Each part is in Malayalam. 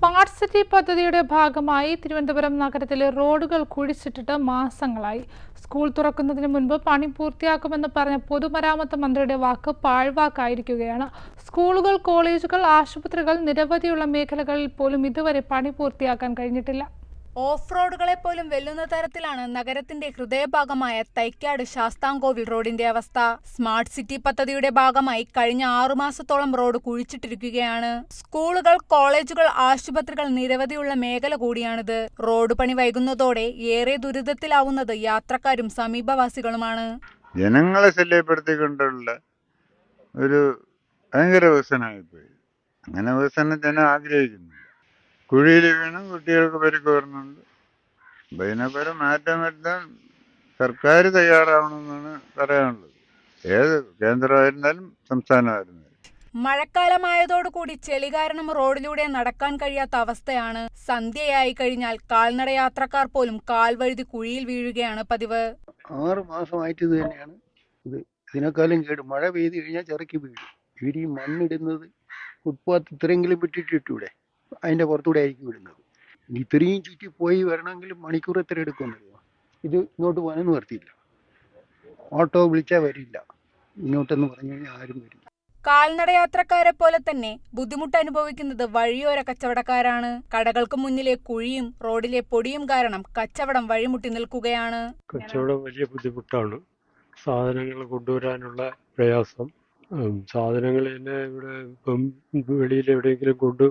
സ്മാർട്ട് സിറ്റി പദ്ധതിയുടെ ഭാഗമായി തിരുവനന്തപുരം നഗരത്തിലെ റോഡുകൾ കുഴിച്ചിട്ടിട്ട് മാസങ്ങളായി. സ്കൂൾ തുറക്കുന്നതിന് മുൻപ് പണി പൂർത്തിയാക്കുമെന്ന് പറഞ്ഞ പൊതുമരാമത്ത് മന്ത്രിയുടെ വാക്ക് പാഴ്വാക്കായിരിക്കുകയാണ്. സ്കൂളുകൾ കോളേജുകൾ ആശുപത്രികൾ നിരവധിയുള്ള മേഖലകളിൽ പോലും ഇതുവരെ പണി പൂർത്തിയാക്കാൻ കഴിഞ്ഞിട്ടില്ല. ഓഫ് റോഡുകളെ പോലും വെല്ലുന്ന തരത്തിലാണ് നഗരത്തിന്റെ ഹൃദയഭാഗമായ തൈക്കാട് ശാസ്താംകോവിൽ റോഡിന്റെ അവസ്ഥ. സ്മാർട്ട് സിറ്റി പദ്ധതിയുടെ ഭാഗമായി കഴിഞ്ഞ ആറുമാസത്തോളം റോഡ് കുഴിച്ചിട്ടിരിക്കുകയാണ്. സ്കൂളുകൾ കോളേജുകൾ ആശുപത്രികൾ നിരവധിയുള്ള മേഖല കൂടിയാണിത്. റോഡ് പണി വൈകുന്നതോടെ ഏറെ ദുരിതത്തിലാവുന്നത് യാത്രക്കാരും സമീപവാസികളുമാണ്. ജനങ്ങളെ ശല്യപ്പെടുത്തിക്കൊണ്ടുള്ള ഒരു ഭയങ്കര വികസനമായിപ്പോയി. അങ്ങനെ വികസനം ജനം ആഗ്രഹിക്കുന്നില്ല കുഴിയിൽ വീണും കുട്ടികൾക്ക് പരിക്ക് വരുന്നുണ്ട് ഭൈനപരം ഇതിനൊക്കെ മാറ്റം വരുത്താൻ സർക്കാർ തയ്യാറാവണമെന്നാണ് പറയാനുള്ളത്. ഏത് കേന്ദ്രമായിരുന്നാലും സംസ്ഥാനമായിരുന്നാലും മഴക്കാലമായതോടുകൂടി ചെളി കാരണം റോഡിലൂടെ നടക്കാൻ കഴിയാത്ത അവസ്ഥയാണ്. സന്ധ്യയായി കഴിഞ്ഞാൽ കാൽനട യാത്രക്കാർ പോലും കാൽവഴുതി കുഴിയിൽ വീഴുകയാണ് പതിവ്. ആറ് മാസമായിട്ട് ഇത് തന്നെയാണ്. ഇത് ഇതിനേക്കാളും കേട്. മഴ പെയ്ത് കഴിഞ്ഞാൽ ചെറുക്കി വീഴും. ഇവർ ഈ മണ്ണിടുന്നത് ഫുട്പാത്ത് ഇത്രയെങ്കിലും വിട്ടിട്ടിട്ടൂടെ? അതിന്റെ പുറത്തുകൂടെ ആയിരിക്കും ഇടുന്നത് ഇത്രയും ചുറ്റി പോയി വരണമെങ്കിൽ മണിക്കൂർ എത്ര എടുക്കുമെന്നറിയോ ഇത് ഇങ്ങോട്ട് പോകാനൊന്നും നിർത്തിയില്ല. ഓട്ടോ വിളിച്ചാൽ വരില്ല. ഇങ്ങോട്ടെന്ന് പറഞ്ഞു കഴിഞ്ഞാൽ ആരും വരില്ല. കാൽനട യാത്രക്കാരെ പോലെ തന്നെ ബുദ്ധിമുട്ട് അനുഭവിക്കുന്നത് വഴിയോര കച്ചവടക്കാരാണ്. കടകൾക്ക് മുന്നിലെ കുഴിയും റോഡിലെ പൊടിയും കാരണം കച്ചവടം വഴിമുട്ടി നിൽക്കുകയാണ്. കച്ചവടം വലിയ ബുദ്ധിമുട്ടാണ്. സാധനങ്ങൾ കൊണ്ടുവരാനുള്ള പ്രയാസം. സാധനങ്ങൾ തന്നെ ഇവിടെ ഇപ്പം വെളിയിൽ എവിടെയെങ്കിലും കൊണ്ട്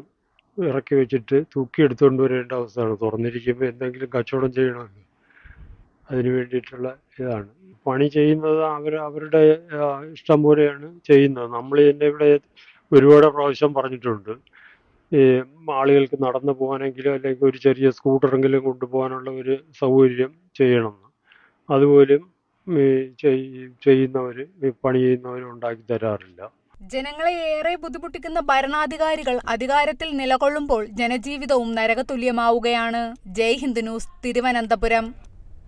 ഇറക്കി വെച്ചിട്ട് തൂക്കി എടുത്തുകൊണ്ട് വരേണ്ട അവസ്ഥയാണ്. തുറന്നിരിക്കുമ്പോൾ എന്തെങ്കിലും കച്ചവടം ചെയ്യണമല്ലോ അതിന് വേണ്ടിയിട്ടുള്ള ഇതാണ്. പണി ചെയ്യുന്നത് അവർ അവരുടെ ഇഷ്ടം പോലെയാണ് ചെയ്യുന്നത്. നമ്മൾ തന്നെ ഇവിടെ ഒരുപാട് പ്രാവശ്യം പറഞ്ഞിട്ടുണ്ട്. ഈ ആളുകൾക്ക് നടന്നു പോകാനെങ്കിലും അല്ലെങ്കിൽ ഒരു ചെറിയ സ്കൂട്ടറെങ്കിലും കൊണ്ടുപോകാനുള്ള ഒരു സൗകര്യം ചെയ്യണം. അതുപോലും ഈ ചെയ്- ചെയ്യുന്നവര് ഈ പണി ചെയ്യുന്നവര് ഉണ്ടാക്കി തരാറില്ല. ജനങ്ങളെ ഏറെ ബുദ്ധിമുട്ടിക്കുന്ന ഭരണാധികാരികൾ അധികാരത്തിൽ നിലകൊള്ളുമ്പോൾ ജനജീവിതവും നരകതുല്യമാവുകയാണ്. ജയ് ഹിന്ദ് ന്യൂസ് തിരുവനന്തപുരം.